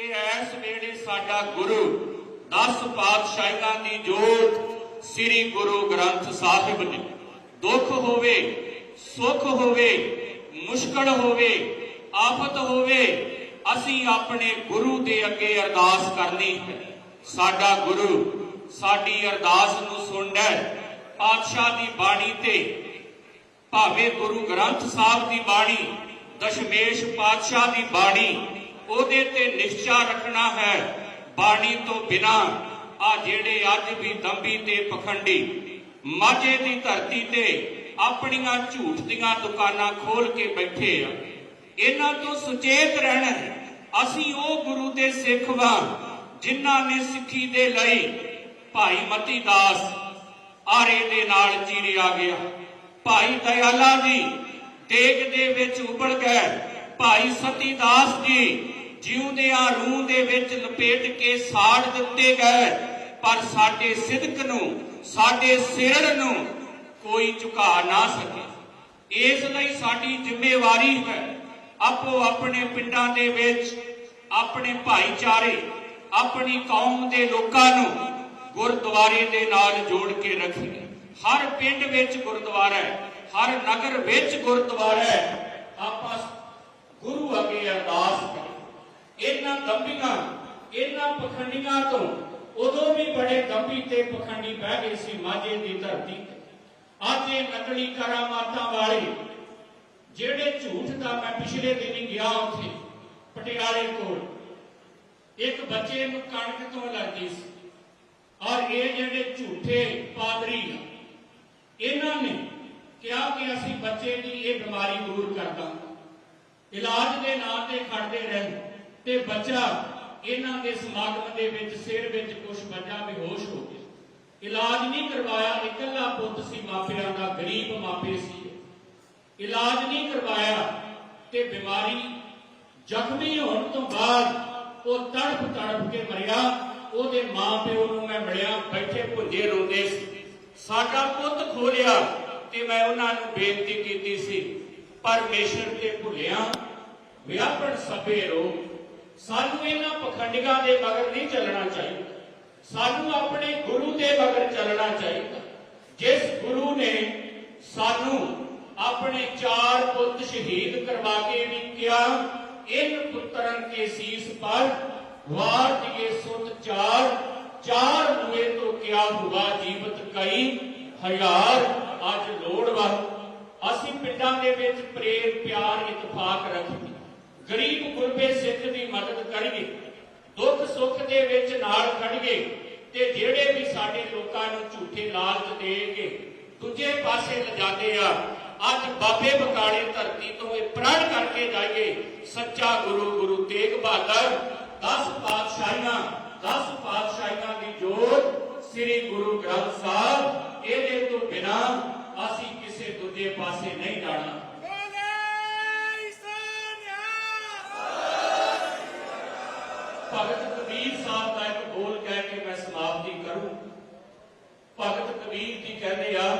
ਕਿ ਇਸ ਵੇਲੇ ਸਾਡਾ ਗੁਰੂ 10 ਪਾਤਸ਼ਾਹਾਂ ਦੀ ਜੋਤ ਸ੍ਰੀ ਗੁਰੂ ਗ੍ਰੰਥ ਸਾਹਿਬ ਨੇ ਦੁੱਖ ਹੋਵੇ, ਸੁੱਖ ਹੋਵੇ, ਮੁਸ਼ਕਲ ਹੋਵੇ, ਆਫਤ ਹੋਵੇ, ਅਸੀਂ ਆਪਣੇ ਗੁਰੂ ਦੇ ਅੱਗੇ ਅਰਦਾਸ ਕਰਨੀ ਹੈ। ਸਾਡਾ ਗੁਰੂ ਸਾਡੀ ਅਰਦਾਸ ਨੂੰ ਸੁਣਦਾ ਹੈ। ਪਾਤਸ਼ਾਹ ਦੀ ਬਾਣੀ ਤੇ ਭਾਵੇਂ ਗੁਰੂ ਗ੍ਰੰਥ ਸਾਹਿਬ ਦੀ ਬਾਣੀ, ਦਸ਼ਮੇਸ਼ ਪਾਤਸ਼ਾਹ ਦੀ ਬਾਣੀ ਉਹਦੇ ਤੇ ਨਿਸ਼ਚਾ ਰੱਖਣਾ ਹੈ। ਬਾਣੀ ਤੋਂ ਬਿਨਾ ਆ ਜਿਹੜੇ ਅੱਜ ਵੀ ਦੰਬੀ ਤੇ ਪਖੰਡੀ ਮਾਝੇ ਦੀ ਧਰਤੀ ਤੇ ਆਪਣੀਆਂ ਝੂਠ ਦੀਆਂ ਦੁਕਾਨਾਂ ਖੋਲ ਕੇ ਬੈਠੇ ਆ, ਇਹਨਾਂ ਤੋਂ ਸੁਚੇਤ ਰਹਿਣਾ ਅਸੀਂ ਉਹ ਗੁਰੂ ਦੇ ਸਿੱਖ ਵਾਂ, ਜਿਨ੍ਹਾਂ ਨੇ ਸਿੱਖੀ ਦੇ ਲਈ ਭਾਈ ਮਤੀ ਦਾਸ ਆਰੇ ਦੇ ਨਾਲ ਚੀਰਿਆ ਗਿਆ। ਭਾਈ ਦਇਆਲਾ ਜੀ ਤੇਗ ਦੇ ਵਿੱਚ ਉਬਲ ਗਏ। ਭਾਈ ਸਤੀ ਦਾਸ ਜੀ ਜਿਉਂਦਿਆਂ ਰੂਹ ਦੇ ਵਿੱਚ ਲਪੇਟ ਕੇ ਸਾੜ ਦਿੱਤੇ ਗਏ। ਪਰ ਸਾਡੇ ਸਿਦਕ ਨੂੰ, ਸਾਡੇ ਸਿਰੜ ਨੂੰ ਕੋਈ ਝੁਕਾ ਨਾ ਸਕੇ। ਇਸ ਲਈ ਸਾਡੀ ਜ਼ਿੰਮੇਵਾਰੀ ਹੈ ਆਪੋ ਆਪਣੇ ਪਿੰਡਾਂ ਦੇ ਵਿੱਚ, ਆਪਣੇ ਭਾਈਚਾਰੇ, ਆਪਣੀ ਕੌਮ ਦੇ ਲੋਕਾਂ ਨੂੰ ਗੁਰਦੁਆਰੇ ਦੇ ਨਾਲ ਜੋੜ ਕੇ ਰੱਖੀਏ। ਹਰ ਪਿੰਡ ਵਿੱਚ ਗੁਰਦੁਆਰਾ ਹੈ, ਹਰ ਨਗਰ ਵਿੱਚ ਗੁਰਦੁਆਰਾ ਹੈ। ਆਪਾਂ ਗੁਰੂ ਅੱਗੇ ਅਰਦਾਸ ਕਰੀਏ। ਇਹਨਾਂ ਦੰਬੀਆਂ ਇਹਨਾਂ ਪਖੰਡੀਆਂ ਤੋਂ ਉਦੋਂ ਵੀ ਬੜੇ ਦੰਬੀ ਤੇ ਪਖੰਡੀ ਬਹਿ ਗਏ ਸੀ ਮਾਝੇ ਦੀ ਧਰਤੀ ਤੇ। ਅੱਜ ਇਹ ਨਕਲੀ ਕਰਾਮਾਤਾਂ ਵਾਲੇ, ਜਿਹੜੇ ਝੂਠ ਦਾ ਮੈਂ ਪਿਛਲੇ ਦਿਨ ਗਿਆ ਉੱਥੇ, ਪਟਿਆਲੇ ਕੋਲ, ਇੱਕ ਬੱਚੇ ਨੂੰ ਕਣਕ ਤੋਂ ਲੱਗਦੀ ਸੀ। ਔਰ ਇਹ ਜਿਹੜੇ ਝੂਠੇ ਪਾਦਰੀ ਇਹਨਾਂ ਨੇ ਕਿਹਾ ਕਿ ਅਸੀਂ ਬੱਚੇ ਦੀ ਇਹ ਬਿਮਾਰੀ ਦੂਰ ਕਰਦਾ ਇਲਾਜ ਦੇ ਨਾਂ ਤੇ ਖੜਦੇ ਰਹਿੰਦੇ ਤੇ ਬੱਚਾ ਇਹਨਾਂ ਦੇ ਸਮਾਗਮ ਦੇ ਵਿੱਚ ਸਿਰ ਵਿੱਚ ਕੁਝ ਵੱਜਾ ਬੇਹੋਸ਼ ਹੋ ਗਿਆ। ਇਲਾਜ ਨਹੀਂ ਕਰਵਾਇਆ, ਇਕੱਲਾ ਪੁੱਤ ਸੀ ਮਾਪਿਆਂ ਦਾ, ਗਰੀਬ ਮਾਪੇ ਸੀ ਇਲਾਜ ਨਹੀਂ ਕਰਵਾਇਆ ਤੇ ਬਿਮਾਰੀ ਜ਼ਖਮੀ ਹੋਣ ਤੋਂ ਬਾਅਦ ਉਹ ਤੜਫ ਤੜਫ ਕੇ ਮਰਿਆ। ਉਹਦੇ ਮਾਪਿਓ ਨੂੰ ਮੈਂ ਮਿਲਿਆ, ਬੈਠੇ ਭੁੰਜੇ ਰੋਂਦੇ ਸੀ। ਸਾਡਾ ਪੁੱਤ ਖੋਲਿਆ ਤੇ ਮੈਂ ਉਹਨਾਂ ਨੂੰ ਬੇਨਤੀ ਕੀਤੀ ਸੀ, ਪਰਮੇਸ਼ਰ ਤੇ ਭੁੱਲਿਆ, ਵਿਆਪਣ ਸਭੇ ਰੋ ਸਾਨੂੰ ਇਹਨਾਂ ਪਖੰਡੀਆਂ ਦੇ ਮਗਰ ਨਹੀਂ ਚੱਲਣਾ ਚਾਹੀਦਾ। ਸਾਨੂੰ ਆਪਣੇ ਗੁਰੂ ਦੇ ਮਗਰ ਚੱਲਣਾ ਚਾਹੀਦਾ। ਜਿਸ ਗੁਰੂ ਨੇ ਸਾਨੂੰ ਆਪਣੇ ਚਾਰ ਪੁੱਤ ਸ਼ਹੀਦ ਕਰਵਾ ਕੇ ਵੀ ਕਿਹਾ, ਇਨ ਪੁੱਤਰਨ ਕੇ ਸੀਸ ਪਰ, ਵਾਰ ਦਿਏ ਸੁਤ ਚਾਰ ਚਾਰ ਹੋਏ ਤੋਂ ਕਿਆ ਹੁਆ ਜੀਵਤ ਕਈ, ਹਜ਼ਾਰ ਅੱਜ ਲੋੜਵਾ ਅਸੀਂ ਪਿੰਡਾਂ ਦੇ ਵਿੱਚ ਪ੍ਰੇਮ, ਪਿਆਰ, ਇਤਫਾਕ ਰੱਖੀਏ ਗਰੀਬ, ਗੁਰਬੇ, ਸਿੱਖ ਦੀ ਮਦਦ ਕਰੀਏ ਦੁੱਖ ਸੁੱਖ ਦੇ ਵਿੱਚ ਨਾਲ ਖੜੀਏ ਤੇ ਜਿਹੜੇ ਵੀ ਸਾਡੇ ਲੋਕਾਂ ਨੂੰ ਝੂਠੇ ਲਾਲਚ ਦੇਗੇ ਦੂਜੇ ਪਾਸੇ ਲਜਾਦੇ ਆ। ਅੱਜ ਬਾਬੇ ਬਕਾਲੇ ਧਰਤੀ ਤੋਂ ਇਹ ਪ੍ਰਣ ਕਰਕੇ ਜਾਈਏ, ਸੱਚਾ ਗੁਰੂ ਗੁਰੂ ਤੇਗ ਬਹਾਦਰ 10 ਪਾਤਸ਼ਾਹੀਆਂ 10 ਪਾਤਸ਼ਾਹੀਆਂ ਦੀ ਜੋਤ ਸ੍ਰੀ ਗੁਰੂ ਗ੍ਰੰਥ ਸਾਹਿਬ ਇਹਦੇ ਤੋਂ ਬਿਨਾ ਅਸੀਂ ਕਿਸੇ ਦੂਜੇ ਪਾਸੇ ਨਹੀਂ ਜਾਣਾ ਬੋਲੇ ਸੋਨਿਆ ਭਗਤ ਕਬੀਰ ਸਾਹਿਬ ਦਾ ਇੱਕ ਬੋਲ ਕਹਿ ਕੇ ਮੈਂ ਸਮਾਪਤੀ ਕਰੂੰ ਭਗਤ ਕਬੀਰ ਜੀ ਕਹਿੰਦੇ ਆ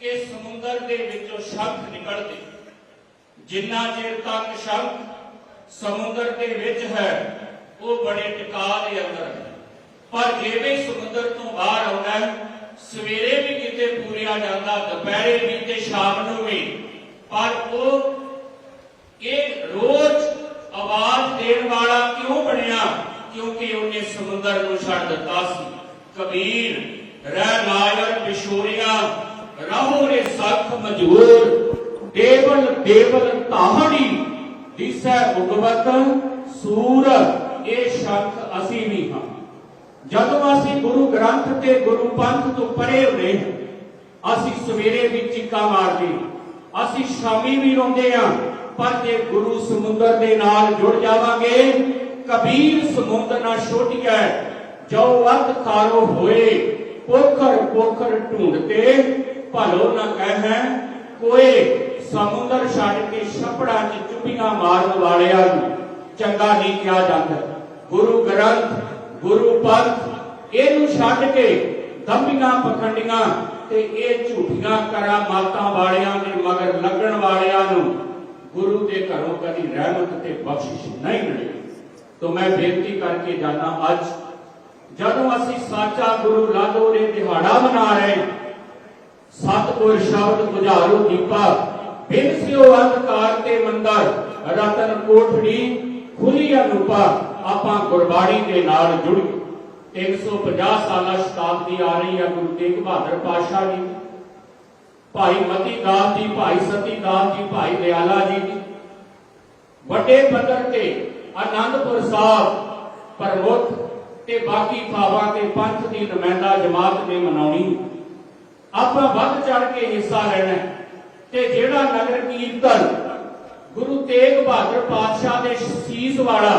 ਕਿ ਸਮੁੰਦਰ ਦੇ ਵਿੱਚੋਂ ਸ਼ੰਖ ਨਿਕਲਦੇ। ਜਿੰਨਾ ਚਿਰ ਤੱਕ ਸ਼ੰਖ ਸਮੁੰਦਰ ਦੇ ਵਿੱਚ ਹੈ, ਉਹ ਬੜੇ ਟਿਕਾ ਦੇ ਅੰਦਰ ਹੈ। ਪਰ ਜਿਵੇਂ ਸਮੁੰਦਰ ਤੋਂ ਬਾਹਰ ਆਉਂਦਾ ਸਵੇਰੇ ਵੀ ਕਿਤੇ ਪੂਰਿਆ ਜਾਂਦਾ, ਦੁਪਹਿਰੇ ਵੀ ਤੇ ਸ਼ਾਮ ਨੂੰ ਵੀ। ਪਰ ਉਹ ਇਹ ਰੋਜ਼ ਆਵਾਜ਼ ਦੇਣ ਵਾਲਾ ਕਿਉਂ ਬਣਿਆ? ਕਿਉਂਕਿ ਉਹਨੇ ਸਮੁੰਦਰ ਨੂੰ ਛੱਡ ਦਿੱਤਾ ਸੀ। ਕਬੀਰ, ਰਹਿ ਨਾਇਰ ਬਿਸ਼ੋਰੀਆ ਰਹੋ ਰੇ ਸਖ ਮਜੂਰ ਦੇਵਲ ਤਾਹੜੀ ਦਿਸੈ ਉਗਵਤ ਸੂਰ ਇਹ ਸ਼ੱਕ ਅਸੀਂ ਵੀ ਹਾਂ। ਜਦੋਂ ਅਸੀਂ ਗੁਰੂ ਗ੍ਰੰਥ ਤੇ ਗੁਰੂ ਪੰਥ ਤੋਂ ਪਰੇ ਹੁੰਦੇ ਅਸੀਂ ਸਵੇਰੇ ਵੀ ਚੀਕਾ ਮਾਰਦੇ ਅਸੀਂ ਸ਼ਾਮੀ ਵੀ ਰੋਂਦੇ ਆ ਪਰ ਜੇ ਗੁਰੂ ਸਮੁੰਦਰ ਦੇ ਨਾਲ ਜੁੜ ਜਾਵਾਂਗੇ, ਕਬੀਰ ਸਮੁੰਦਰ ਨਾਲ ਛੋਟਿਆ ਜੋ ਵੱਧ ਤਾਰੋ ਹੋਏ ਪੋਖਰ ਪੋਖਰ ਢੂੰਡਤੇ ਭਲੋ ਨਾ ਕਹਿ, ਕੋਏ ਸਮੁੰਦਰ ਛੱਡ ਕੇ ਛਪੜਾਂ 'ਚ ਚੁੱਪੀਆਂ ਮਾਰਨ ਵਾਲਿਆਂ ਨੂੰ ਚੰਗਾ ਨਹੀਂ ਕਿਹਾ ਜਾਂਦਾ। ਗੁਰੂ ਗ੍ਰੰਥ, ਗੁਰੂ ਪੰਥ, ਇਹਨੂੰ ਛੱਡ ਕੇ ਦੰਬੀਆਂ ਪਖੰਡੀਆਂ ਤੇ ਇਹ ਝੂਠੀਆਂ ਕਰਾਮਾਤਾਂ ਵਾਲਿਆਂ ਦੇ ਮਗਰ ਲੱਗਣ ਵਾਲਿਆਂ ਨੂੰ ਗੁਰੂ ਦੇ ਘਰੋਂ ਕਦੀ ਰਹਿਮਤ ਤੇ ਬਖਸ਼ਿਸ਼ ਨਹੀਂ ਮਿਲੇਗੀ ਤੋਂ ਮੈਂ ਬੇਨਤੀ ਕਰਕੇ ਜਾਣਾ ਅੱਜ, ਜਦੋਂ ਅਸੀਂ ਸਾਚਾ ਗੁਰੂ ਲਾਲੋ ਦੇ ਦਿਹਾੜਾ ਮਨਾ ਰਹੇ ਸਤਿਗੁਰ ਸ਼ਬਦ ਬੁਝਾਰੋ ਦੀਪਾ ਬਿਨ ਸਿਓ ਅੰਧਕਾਰ ਤੇ ਮੰਦਰ, ਰਤਨ ਕੋਠੜੀ ਖੁੱਲੀ ਅਨੂਪਾ, ਆਪਾਂ ਗੁਰਬਾਣੀ ਦੇ ਨਾਲ ਜੁੜ ਗਏ। 350 ਸਾਲਾ ਸ਼ਤਾਬਦੀ ਆ ਰਹੀ ਹੈ ਗੁਰੂ ਤੇਗ ਬਹਾਦਰ ਪਾਤਸ਼ਾਹ ਜੀ ਭਾਈ ਮਤੀ ਦਾਸ ਜੀ, ਭਾਈ ਸਤੀ ਦਾਸ ਜੀ, ਭਾਈ ਦਿਆਲਾ ਜੀ ਵੱਡੇ ਪੱਧਰ ਤੇ ਆਨੰਦਪੁਰ ਸਾਹਿਬ, ਪ੍ਰਮੁੱਖ ਤੇ ਬਾਕੀ ਥਾਵਾਂ ਤੇ ਪੰਥ ਦੀ ਨੁਮਾਇੰਦਾ ਜਮਾਤ ਨੇ ਮਨਾਉਣੀ। ਆਪਾਂ ਵੱਧ ਚੜ ਕੇ ਹਿੱਸਾ ਲੈਣਾ ਤੇ ਜਿਹੜਾ ਨਗਰ ਕੀਰਤਨ ਗੁਰੂ ਤੇਗ ਬਹਾਦਰ ਪਾਤਸ਼ਾਹ ਦੇ ਸੀਸ ਵਾਲਾ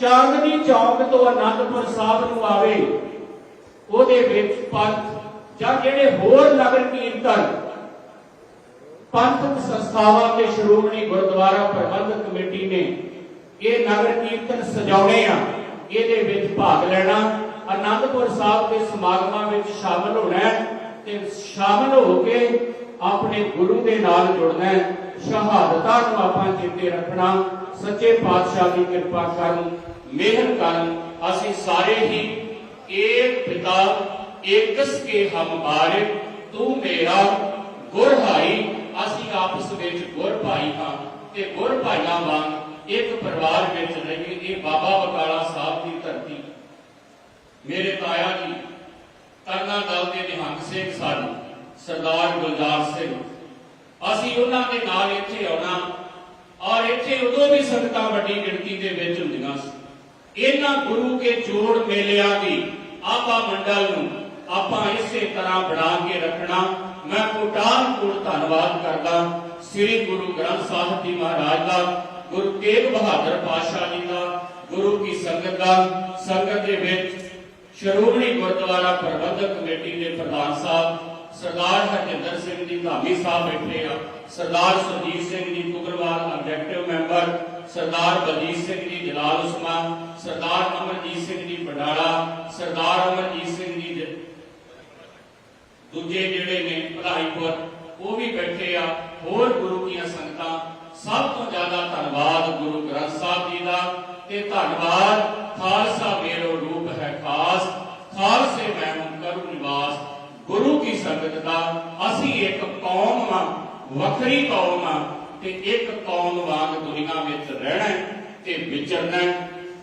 ਚਾਂਦਨੀ ਚੌਕ ਤੋਂ ਅਨੰਦਪੁਰ ਸਾਹਿਬ ਨੂੰ ਆਵੇ, ਉਹਦੇ ਵਿੱਚ ਪੰਥ ਜਾਂ ਜਿਹੜੇ ਹੋਰ ਨਗਰ ਕੀਰਤਨ ਪੰਥਕ ਸੰਸਥਾਵਾਂ ਤੇ ਸ਼੍ਰੋਮਣੀ ਗੁਰਦੁਆਰਾ ਪ੍ਰਬੰਧਕ ਕਮੇਟੀ ਨੇ ਇਹ ਨਗਰ ਕੀਰਤਨ ਸਜਾਉਣੇ ਆ, ਇਹਦੇ ਵਿੱਚ ਭਾਗ ਲੈਣਾ, ਅਨੰਦਪੁਰ ਸਾਹਿਬ ਦੇ ਸਮਾਗਮਾਂ ਵਿੱਚ ਸ਼ਾਮਲ ਹੋਣਾ ਹੈ। ਤੇ ਸ਼ਾਮਲ ਹੋ ਕੇ ਆਪਣੇ ਗੁਰੂ ਦੇ ਨਾਲ ਜੁੜਨਾ ਹੈ। ਸ਼ਹਾਦਤਾਂ ਨੂੰ ਆਪਾਂ ਚੇਤੇ ਰੱਖਣਾ, ਸੱਚੇ ਪਾਤਸ਼ਾਹ ਦੀ ਕਿਰਪਾ ਕਰਨ, ਮਿਹਰ ਕਰਨ, ਅਸੀਂ ਸਾਰੇ ਹੀ ਏਕ ਪਿਤਾ ਏਕਸ ਕੇ ਹਮ ਬਾਰੇ, ਤੂੰ ਮੇਰਾ ਗੁਰ ਭਾਈ ਅਸੀਂ ਆਪਸ ਵਿੱਚ ਗੁਰ ਭਾਈ ਹਾਂ ਤੇ ਗੁਰ ਭਾਈਆਂ ਵਾਂਗ ਇੱਕ ਪਰਿਵਾਰ ਵਿੱਚ ਰਹੀਏ। ਇਹ ਬਾਬਾ ਬਕਾਲਾ ਸਾਹਿਬ ਦੀ ਧਰਤੀ। ਮੇਰੇ ਤਾਇਆ ਜੀ ਤਰਨਾ ਦਲ ਦੇ ਨਿਹੰਗ ਸਿੰਘ ਸਨ, ਸਰਦਾਰ ਗੁਲਜ਼ਾਰ ਸਿੰਘ। ਅਸੀਂ ਉਹਨਾਂ ਦੇ ਨਾਲ ਇੱਥੇ ਆਉਣਾ, ਔਰ ਇੱਥੇ ਉਦੋਂ ਵੀ ਸੰਗਤਾਂ ਵੱਡੀ ਗਿਣਤੀ ਦੇ ਵਿੱਚ ਹੁੰਦੀਆਂ ਸੀ। ਇਹਨਾਂ ਗੁਰੂ ਕੇ ਜੋੜ ਮੇਲਿਆਂ ਦੀ ਆਪਾ ਮੰਡਲ ਨੂੰ ਆਪਾਂ ਇਸੇ ਤਰ੍ਹਾਂ ਬਣਾ ਕੇ ਰੱਖਣਾ, ਮੈਂ ਕੋਟਾਨ ਕੋਟ ਧੰਨਵਾਦ ਕਰਦਾ ਸ੍ਰੀ ਗੁਰੂ ਗ੍ਰੰਥ ਸਾਹਿਬ ਜੀ ਮਹਾਰਾਜ ਦਾ, ਗੁਰੂ ਤੇਗ ਬਹਾਦਰ ਪਾਤਸ਼ਾਹ ਜੀ ਦਾ, ਗੁਰੂ ਕੀ ਸੰਗਤ ਦਾ, ਸੰਗਤ ਦੇ ਵਿੱਚ ਸ਼੍ਰੋਮਣੀ ਗੁਰਦੁਆਰਾ ਪ੍ਰਬੰਧਕ ਕਮੇਟੀ ਦੇ ਪ੍ਰਧਾਨ ਸਾਹਿਬ, ਸਰਦਾਰ ਹਰਜਿੰਦਰ ਸਿੰਘ ਜੀ ਧਾਮੀ ਸਾਹਿਬ ਬੈਠੇ ਆ, ਸਰਦਾਰ ਸੁਰਜੀਤ ਸਿੰਘ ਜੀ ਤੁਗਲਵਾਲ ਐਗਜ਼ੈਕਟਿਵ ਮੈਂਬਰ ਸਰਦਾਰ ਬਲਜੀਤ ਸਿੰਘ ਜੀ ਜਲਾਲ ਉਸਮਾਨ ਸਰਦਾਰ ਅਮਰਜੀਤ ਸਿੰਘ ਜੀ ਬਡਾਲਾ ਸਰਦਾਰ ਅਮਰਜੀਤ ਸਿੰਘ ਜੀ, ਦੂਜੇ ਜਿਹੜੇ ਨੇ ਭਲਾਈਪੁਰ ਉਹ ਵੀ ਬੈਠੇ ਆ। ਹੋਰ ਗੁਰੂ ਦੀਆਂ ਸੰਗਤਾਂ, ਸਭ ਤੋਂ ਜ਼ਿਆਦਾ ਧੰਨਵਾਦ ਗੁਰੂ ਗ੍ਰੰਥ ਸਾਹਿਬ ਜੀ ਦਾ ਤੇ ਧੰਨਵਾਦ ਖਾਲਸਾ ਮੇਰੋ ਖਾਲਸੇ ਮੈਂ ਹੂੰ ਨਿਵਾਸ, ਗੁਰੂ ਕੀ ਸੰਗਤ ਦਾ, ਅਸੀਂ ਇੱਕ ਕੌਮ ਵਾਂ, ਵੱਖਰੀ ਕੌਮ ਆ ਤੇ ਇੱਕ ਕੌਮ ਵਾਂਗ ਦੁਨੀਆ ਵਿੱਚ ਰਹਿਣਾ ਤੇ ਵਿਚਰਨਾ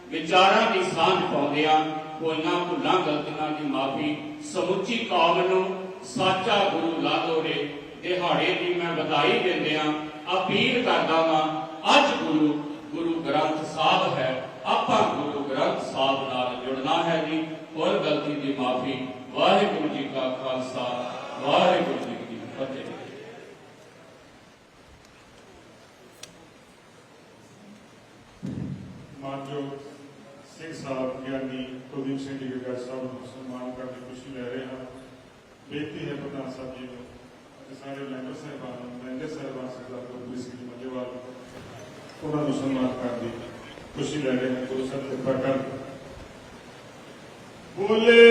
ਵਿਚਾਰਾਂ ਦੀ ਸਾਂਝ ਪਾਉਂਦਿਆਂ ਕੋਈਆਂ ਭੁੱਲਾਂ, ਗਲਤੀਆਂ ਦੀ ਮਾਫੀ, ਸਮੁੱਚੀ ਕੌਮ ਨੂੰ ਸਾਚਾ ਗੁਰੂ ਲਾਦੋਰੇ ਦਿਹਾੜੇ ਦੀ ਮੈਂ ਵਧਾਈ ਦਿੰਦਿਆਂ ਅਪੀਲ ਕਰਦਾ ਵਾਂ, ਅੱਜ ਗੁਰੂ ਗੁਰੂ ਗ੍ਰੰਥ ਸਾਹਿਬ ਹੈ, ਆਪਾਂ ਗੁਰੂ ਗ੍ਰੰਥ ਸਾਹਿਬ ਨਾਲ ਜੁੜਨਾ ਗਲਤੀ ਦੀ ਮਾਫੀ, ਵਾਹਿਗੁਰੂ ਜੀ ਕਾ ਖਾਲਸਾ, ਵਾਹਿਗੁਰੂ ਜੀ ਕੀ ਫਤਿਹ। ਮਾਨਯੋਗ ਸਿੰਘ ਸਾਹਿਬ, ਗਿਆਨੀ ਕੁਲਦੀਪ ਸਿੰਘ ਜੀ ਗਰਗਾ ਸਾਹਿਬ ਨੂੰ ਸਨਮਾਨ ਕਰਨ ਦੀ ਖੁਸ਼ੀ ਲੈ ਰਹੇ ਹਾਂ। ਬੇਨਤੀ ਹੈ ਪ੍ਰਧਾਨ ਸਾਹਿਬ ਜੀ ਨੂੰ, ਅਤੇ ਸਾਰੇ ਮੈਂਬਰ ਸਾਹਿਬਾਨ ਨੂੰ ਮੈਂਬਰ ਸਾਹਿਬਾਨ ਸਰਦਾਰ ਗੁਰਪ੍ਰੀਤ ਸਿੰਘ ਜੀ ਮੱਝੇਵਾਲ ਉਹਨਾਂ ਨੂੰ ਸਨਮਾਨ ਕਰਨ ਦੀ ਖੁਸ਼ੀ ਲੈ ਰਹੇ ਹਾਂ। ਗੁਰੂ ਸਾਹਿਬ ਕਿਰਪਾ ਕਰਨ खुले